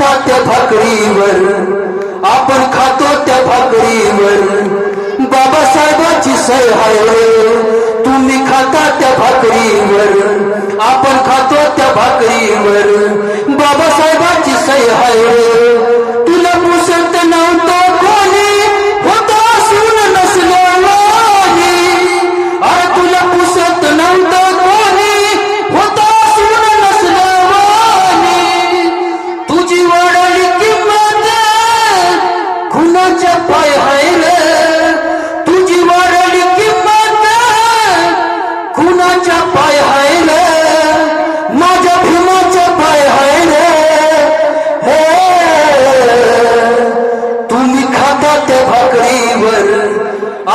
खाता त्या भाकरीवर. आपण खातो त्या भाकरीवर. बाबासाहेबांची सय हाय. तुम्ही खाता त्या भाकरीवर. आपण खातो त्या भाकरीवर.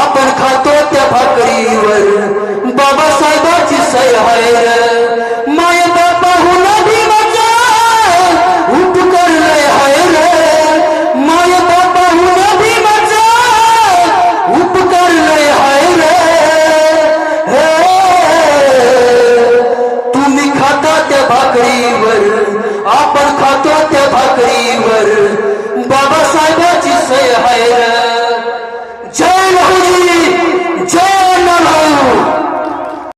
अपन खातो त्या भाकरीवर बाबासाहेबाची माय बाबा हुनही मज़ा। उठ है माय बाबा उठ खाता त्या भाकरीवर आपण खातो